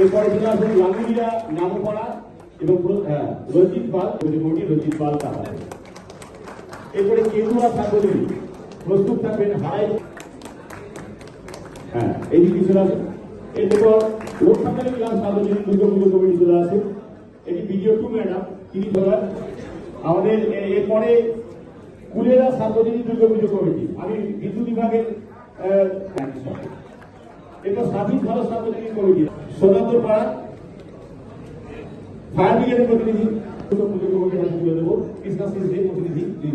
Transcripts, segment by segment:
এরপরে চলে আসবেন লাঙ্গুলিয়া নামপাড়া এবং হ্যাঁ, রঞ্জিত পাল প্রতিমন্ত্রী রঞ্জিত পাল তারা এরপরে কেন্দুয়া সার্বজনীন প্রস্তুত থাকবেন হাই। হ্যাঁ এই দিকে চলে আসেন। এরপর লোকসান্তানি ক্লাস সার্বজনীন দুর্গা কমিটি চলে আসে। এটি বিডিও টু ম্যাডাম তিনি ধরার আমাদের এরপরে কুলেরা সার্বজনীন দুর্গা পুজো কমিটি। আমি বিদ্যুৎ বিভাগের এরপর স্বাধীন ভারত সার্বজনীন কমিটি সদান্তর পাড়া, ফায়ার ব্রিগেডের প্রতিনিধি পুজো কমিটির তিনি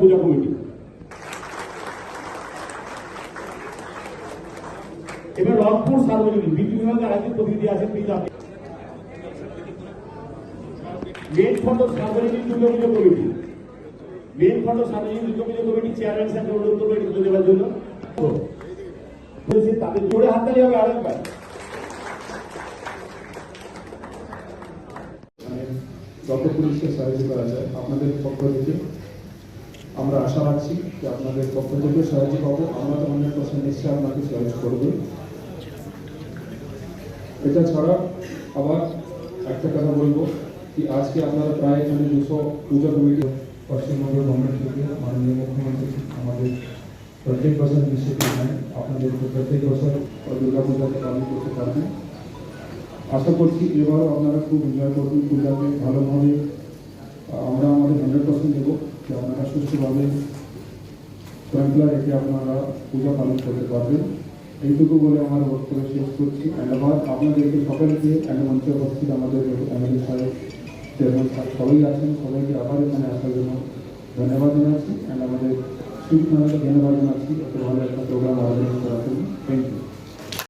পূজা কমিটি। এবার রংপুর সার্বজনীন, বিদ্যুৎ বিভাগের আরেকজন প্রতিনিধি আছেন প্লিজ আপনি মেন ফটো সার্বজনীন দুর্গা পুজো কমিটি। মেন ফটো সার্বজনীন দুর্গা পুজো কমিটি চেয়ারম্যান স্যারকে অনুরোধ করব তুলে দেওয়ার জন্য। তাদের জোরে হাততালি হবে আরেকবার। যত পুলিশকে সাহায্য করা যায়, আপনাদের পক্ষ থেকে আমরা আশা রাখছি যে আপনাদের পক্ষ থেকে সাহায্য পাবো। আমরা তো অনেক পার্সেন্ট নিশ্চয়ই আপনাকে সাহায্য করব। এটা ছাড়া আবার একটা কথা বলব কি আজকে আপনারা প্রায় এখানে দুশো পূজা কমিটি পশ্চিমবঙ্গ গভর্নমেন্ট থেকে, মাননীয় মুখ্যমন্ত্রী, আমাদের প্রত্যেক বছর নিশ্চিত আপনাদের প্রত্যেক বছর দুর্গা পূজাকে পালন করতে পারবেন। আশা করছি এবারও আপনারা খুব এনজয় করবেন পূজাকে ভালোভাবে আমরা আমাদের হান্ড্রেড পার্সেন্ট দেবো যে আপনারা সুস্থভাবে শৃঙ্খলা রেখে আপনারা পূজা পালন করতে পারবেন। এইটুকু বলে আমার বক্তব্য শেষ করছি। আবার আপনাদেরকে সকলকে অ্যান্ড মঞ্চে উপস্থিত আমাদের এমএলএ সাহেব চেয়ারম্যান সবাই আছেন, সবাইকে আবার এখানে আসার জন্য ধন্যবাদ জানাচ্ছি অ্যান্ড আমাদের শিল্প মানুষকে ধন্যবাদ জানাচ্ছি এত ভালো একটা প্রোগ্রাম আয়োজন করার জন্য থ্যাংক ইউ